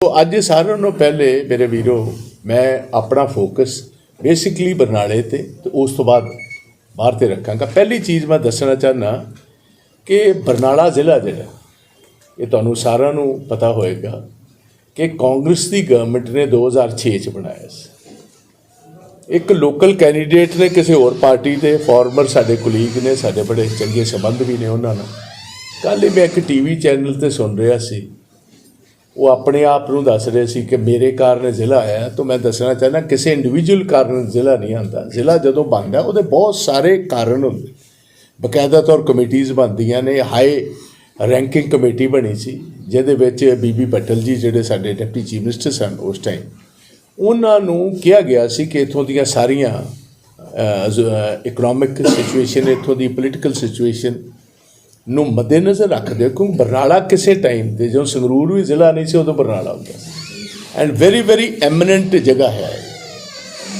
ਤੋ ਅੱਜ ਸਾਰਿਆਂ ਨੂੰ ਪਹਿਲੇ ਮੇਰੇ ਵੀਰੋ, ਮੈਂ ਆਪਣਾ ਫੋਕਸ ਬੇਸਿਕਲੀ ਬਰਨਾਲੇ ਤੇ ਤੇ ਉਸ ਤੋਂ ਬਾਅਦ ਬਾਹਰ ਤੇ ਰੱਖਾਂਗਾ। ਪਹਿਲੀ ਚੀਜ਼ ਮੈਂ ਦੱਸਣਾ ਚਾਹਨਾ ਕਿ ਬਰਨਾਲਾ ਜ਼ਿਲ੍ਹਾ ਜਿਹੜਾ, ਇਹ ਤੁਹਾਨੂੰ ਸਾਰਿਆਂ ਨੂੰ ਪਤਾ ਹੋਏਗਾ ਕਿ ਕਾਂਗਰਸ ਦੀ ਗਵਰਨਮੈਂਟ ਨੇ 2006 ਚ ਬਣਾਇਆ ਸੀ। ਇੱਕ ਲੋਕਲ ਕੈਂਡੀਡੇਟ ਨੇ ਕਿਸੇ ਹੋਰ ਪਾਰਟੀ ਦੇ ਫਾਰਮਰ ਸਾਡੇ ਕੁਲੀਗ ਨੇ, ਸਾਡੇ ਬੜੇ ਚੰਗੇ ਸੰਬੰਧ ਵੀ ਨੇ ਉਹਨਾਂ ਨਾਲ। ਕੱਲ੍ਹ ਹੀ ਮੈਂ ਇੱਕ ਟੀਵੀ ਚੈਨਲ ਤੇ ਸੁਣ ਰਿਹਾ ਸੀ ਉਹ ਆਪਣੇ ਆਪ ਨੂੰ ਦੱਸ ਰਹੇ ਸੀ ਕਿ ਮੇਰੇ ਕਾਰਨ ਜ਼ਿਲ੍ਹਾ ਆਇਆ ਤਾਂ ਮੈਂ ਦੱਸਣਾ ਚਾਹੁੰਦਾ ਕਿਸੇ ਇੰਡੀਵਿਜੂਅਲ ਕਾਰਨ ਜ਼ਿਲ੍ਹਾ ਨਹੀਂ ਆਉਂਦਾ। ਜ਼ਿਲ੍ਹਾ ਜਦੋਂ ਬਣਦਾ, ਉਹਦੇ ਬਹੁਤ ਸਾਰੇ ਕਾਰਨ ਹੁੰਦੇ। ਬਕਾਇਦਾ ਤੌਰ ਕਮੇਟੀਆਂ ਬਣਦੀਆਂ ਨੇ, ਹਾਈ ਰੈਂਕਿੰਗ ਕਮੇਟੀ ਬਣੀ ਸੀ, ਜਿਹਦੇ ਵਿੱਚ ਬੀਬੀ ਪਟਲ ਜੀ ਜਿਹੜੇ ਸਾਡੇ ਡਿਪਟੀ ਚੀਫ ਮਿਨਿਸਟਰ ਸਨ ਉਸ ਟਾਈਮ ਉਹਨਾਂ ਨੂੰ ਕਿਹਾ ਗਿਆ ਸੀ ਕਿ ਇਥੋਂ ਦੀਆਂ ਸਾਰੀਆਂ ਇਕਨੋਮਿਕ ਸਿਚੁਏਸ਼ਨ ਇਥੋਂ ਦੀ ਪੋਲੀਟੀਕਲ ਸਿਚੁਏਸ਼ਨ ਨੂੰ ਮੱਦੇਨਜ਼ਰ ਰੱਖਦੇ ਹੋਏ, ਕਿਉਂਕਿ ਬਰਨਾਲਾ ਕਿਸੇ ਟਾਈਮ ਤੇ ਜਦੋਂ ਸੰਗਰੂਰ ਵੀ ਜ਼ਿਲ੍ਹਾ ਨਹੀਂ ਸੀ ਉਦੋਂ ਬਰਨਾਲਾ ਹੁੰਦਾ ਐਂਡ ਵੈਰੀ ਵੈਰੀ ਐਮੀਨੈਂਟ ਜਗ੍ਹਾ ਹੈ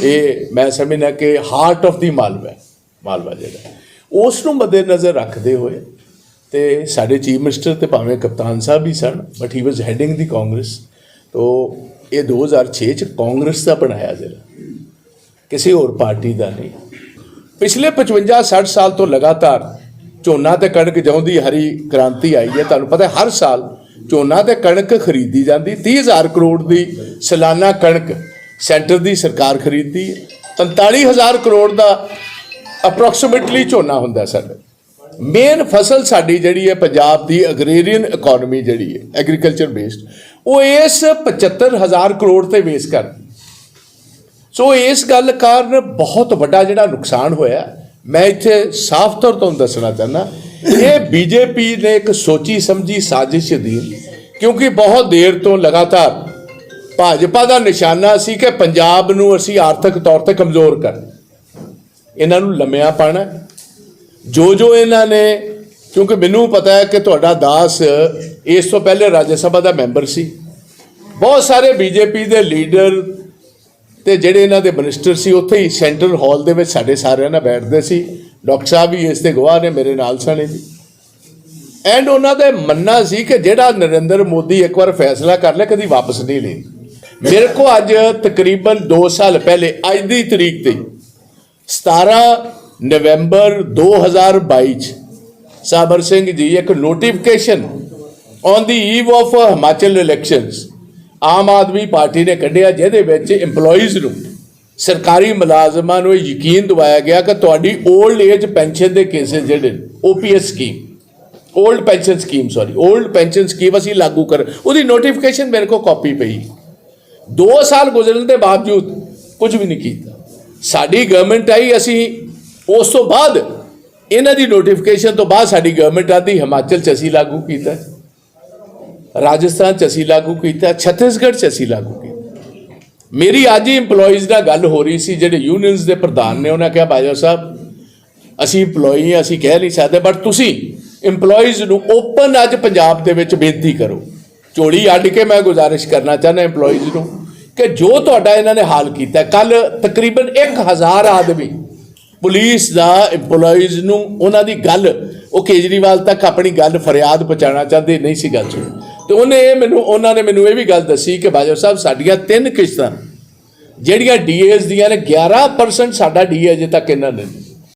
ਇਹ। ਮੈਂ ਸਮਝਣਾ ਕਿ heart of the Malwa Malwa ਜਿਹੜਾ ਉਸ ਨੂੰ ਮੱਦੇਨਜ਼ਰ ਰੱਖਦੇ ਹੋਏ ਤੇ ਸਾਡੇ ਚੀਫ ਮਿਨਿਸਟਰ ਤੇ ਭਾਵੇਂ ਕਪਤਾਨ ਸਾਹਿਬ ਵੀ ਸਨ ਬਟ ਹੀ ਵਾਸ ਹੈਡਿੰਗ ਦੀ ਕਾਂਗਰਸ ਤੋ ਇਹ 2006 ਚ ਕਾਂਗਰਸ ਦਾ ਬਣਾਇਆ ਜ਼ਿਲ੍ਹਾ। ਕਿਸੇ ਹੋਰ ਪਾਰਟੀ ਦਾ ਨਹੀਂ। ਪਿਛਲੇ 55 60 ਸਾਲ ਤੋਂ ਲਗਾਤਾਰ ਝੋਨਾ ਤੇ ਕਣਕ ਜਦੋਂ ਦੀ ਹਰੀ ਕ੍ਰਾਂਤੀ ਆਈ ਹੈ, ਤੁਹਾਨੂੰ ਪਤਾ ਹਰ ਸਾਲ ਝੋਨਾ ਤੇ ਕਣਕ ਖਰੀਦੀ ਜਾਂਦੀ। 30000 ਕਰੋੜ ਦੀ ਸਾਲਾਨਾ ਕਣਕ ਸੈਂਟਰ ਦੀ ਸਰਕਾਰ ਖਰੀਦਦੀ ਹੈ। 43000 ਕਰੋੜ ਦਾ ਅਪਰੋਕਸੀਮੇਟਲੀ ਝੋਨਾ ਹੁੰਦਾ ਸਾਡਾ। ਮੇਨ ਫਸਲ ਸਾਡੀ ਜਿਹੜੀ ਹੈ, ਪੰਜਾਬ ਦੀ ਅਗਰੇਰੀਅਨ ਇਕਨੋਮੀ ਜਿਹੜੀ ਹੈ ਐਗਰੀਕਲਚਰ ਬੇਸਡ ਉਹ ਇਸ 75000 ਕਰੋੜ ਤੇ ਬੇਸ ਕਰਦੀ। ਸੋ ਇਸ ਗੱਲ ਕਾਰਨ ਬਹੁਤ ਵੱਡਾ ਜਿਹੜਾ ਨੁਕਸਾਨ ਹੋਇਆ। ਮੈਂ ਇੱਥੇ ਸਾਫ਼ ਤੌਰ ਤੋਂ ਦੱਸਣਾ ਚਾਹੁੰਦਾ, ਇਹ ਬੀਜੇਪੀ ਨੇ ਇੱਕ ਸੋਚੀ ਸਮਝੀ ਸਾਜ਼ਿਸ਼ ਦੀ, ਕਿਉਂਕਿ ਬਹੁਤ ਦੇਰ ਤੋਂ ਲਗਾਤਾਰ ਭਾਜਪਾ ਦਾ ਨਿਸ਼ਾਨਾ ਸੀ ਕਿ ਪੰਜਾਬ ਨੂੰ ਅਸੀਂ ਆਰਥਿਕ ਤੌਰ ਤੇ ਕਮਜ਼ੋਰ ਕਰਨਾ ਇਹਨਾਂ ਨੂੰ ਲੰਮਿਆ ਪਾਣਾ ਜੋ ਜੋ ਇਹਨਾਂ ਨੇ, ਕਿਉਂਕਿ ਮੈਨੂੰ ਪਤਾ ਹੈ ਕਿ ਤੁਹਾਡਾ ਦਾਸ ਇਸ ਤੋਂ ਪਹਿਲੇ ਰਾਜ ਸਭਾ ਦਾ ਮੈਂਬਰ ਸੀ। ਬਹੁਤ ਸਾਰੇ ਬੀਜੇਪੀ ਦੇ ਲੀਡਰ ਤੇ ਜਿਹੜੇ ਇਹਨਾਂ ਦੇ ਮਿਨਿਸਟਰ ਸੀ, ਉੱਥੇ ਹੀ ਸੈਂਟਰਲ ਹਾਲ ਦੇ ਵਿੱਚ ਸਾਡੇ ਸਾਰਿਆਂ ਨਾਲ ਬੈਠਦੇ ਸੀ। ਡਾਕਟਰ ਸਾਹਿਬ ਵੀ ਇਸ ਦੇ ਗਵਾਹ ਨੇ, ਮੇਰੇ ਨਾਲ ਸਣੇ ਜੀ ਐਂਡ ਉਹਨਾਂ ਦਾ ਮੰਨਣਾ ਸੀ ਕਿ ਜਿਹੜਾ ਨਰਿੰਦਰ ਮੋਦੀ ਇੱਕ ਵਾਰ ਫੈਸਲਾ ਕਰ ਲਿਆ ਕਦੀ ਵਾਪਸ ਨਹੀਂ ਲੈਂਦੇ। ਮੇਰੇ ਕੋ ਅੱਜ ਤਕਰੀਬਨ 2 ਸਾਲ ਪਹਿਲੇ, ਅੱਜ ਦੀ ਤਰੀਕ ਤੇ 17 ਨਵੰਬਰ 2022 ਚ, ਸਾਬਰ ਸਿੰਘ ਜੀ ਇੱਕ notification on the eve of Himachal elections Aam Aadmi party ਨੇ ਕੱਢਿਆ, ਜਿਹਦੇ ਵਿੱਚ EMPLOYEES ਨੂੰ ਸਰਕਾਰੀ ਮੁਲਾਜ਼ਮਾਂ ਨੂੰ ਯਕੀਨ ਦਵਾਇਆ ਗਿਆ ਕਿ ਤੁਹਾਡੀ 올ਡ ਏਜ ਪੈਨਸ਼ਨ ਦੇ ਕੇਸੇ ਜਿਹੜੇ OPS scheme old pension scheme sorry old pension scheme ਅਸੀਂ ਲਾਗੂ ਕਰ, ਉਹਦੀ ਨੋਟੀਫਿਕੇਸ਼ਨ ਮੇਰੇ ਕੋਲ ਕਾਪੀ ਪਈ। 2 ਸਾਲ ਗੁਜ਼ਰਨ ਦੇ ਬਾਵਜੂਦ ਕੁਝ ਵੀ ਨਹੀਂ ਕੀਤਾ। ਸਾਡੀ ਗਵਰਨਮੈਂਟ ਆਈ, ਅਸੀਂ ਉਸ ਤੋਂ ਬਾਅਦ ਇਹਨਾਂ ਦੀ ਨੋਟੀਫਿਕੇਸ਼ਨ ਤੋਂ ਬਾਅਦ ਸਾਡੀ ਗਵਰਨਮੈਂਟ ਆਦੀ, ਹਿਮਾਚਲ ਚ ਅਸੀਂ ਲਾਗੂ ਕੀਤਾ। ਰਾਜਸਥਾਨ ਚ ਅਸੀਂ ਲਾਗੂ ਕੀਤਾ, ਛੱਤੀਸਗੜ੍ਹ ਚ ਅਸੀਂ ਲਾਗੂ ਕੀਤਾ। ਮੇਰੀ ਅੱਜ ਹੀ EMPLOYEES ਨਾਲ ਗੱਲ ਹੋ ਰਹੀ ਸੀ, ਜਿਹੜੇ ਯੂਨੀਅਨਸ ਦੇ ਪ੍ਰਧਾਨ ਨੇ, ਉਹਨਾਂ ਕਿਹਾ ਬਾਜਵਾ ਸਾਹਿਬ, ਅਸੀਂ EMPLOYEE ਹਾਂ, ਅਸੀਂ ਕਹਿ ਨਹੀਂ ਸਕਦੇ ਬਟ ਤੁਸੀਂ EMPLOYEES ਨੂੰ ਓਪਨ ਅੱਜ ਪੰਜਾਬ ਦੇ ਵਿੱਚ ਬੇਨਤੀ ਕਰੋ। ਝੋਲੀ ਅੱਡ ਕੇ ਮੈਂ ਗੁਜ਼ਾਰਿਸ਼ ਕਰਨਾ ਚਾਹੁੰਦਾ EMPLOYEES ਨੂੰ ਕਿ ਜੋ ਤੁਹਾਡਾ ਇਹਨਾਂ ਨੇ ਹਾਲ ਕੀਤਾ ਕੱਲ ਤਕਰੀਬਨ 1000 ਆਦਮੀ ਪੁਲਿਸ ਦਾ EMPLOYEES ਨੂੰ ਉਹਨਾਂ ਦੀ ਗੱਲ, ਉਹ ਕੇਜਰੀਵਾਲ ਤੱਕ ਆਪਣੀ ਗੱਲ ਫਰਿਆਦ ਪਹੁੰਚਾਉਣਾ ਚਾਹੁੰਦੇ, ਨਹੀਂ ਸੀ ਗੱਲ ਸੁਣੀ। ਤੇ ਉਹਨੇ ਇਹ ਮੈਨੂੰ, ਉਹਨਾਂ ਨੇ ਮੈਨੂੰ ਇਹ ਵੀ ਗੱਲ ਦੱਸੀ ਕਿ ਬਾਜਵਾ ਸਾਹਿਬ, ਸਾਡੀਆਂ ਤਿੰਨ ਕਿਸ਼ਤਾਂ, ਜਿਹੜੀਆਂ ਡੀਏਸ ਦੀਆਂ ਨੇ 11% ਸਾਡਾ ਡੀਏ ਅਜੇ ਤੱਕ ਇਹਨਾਂ ਨੇ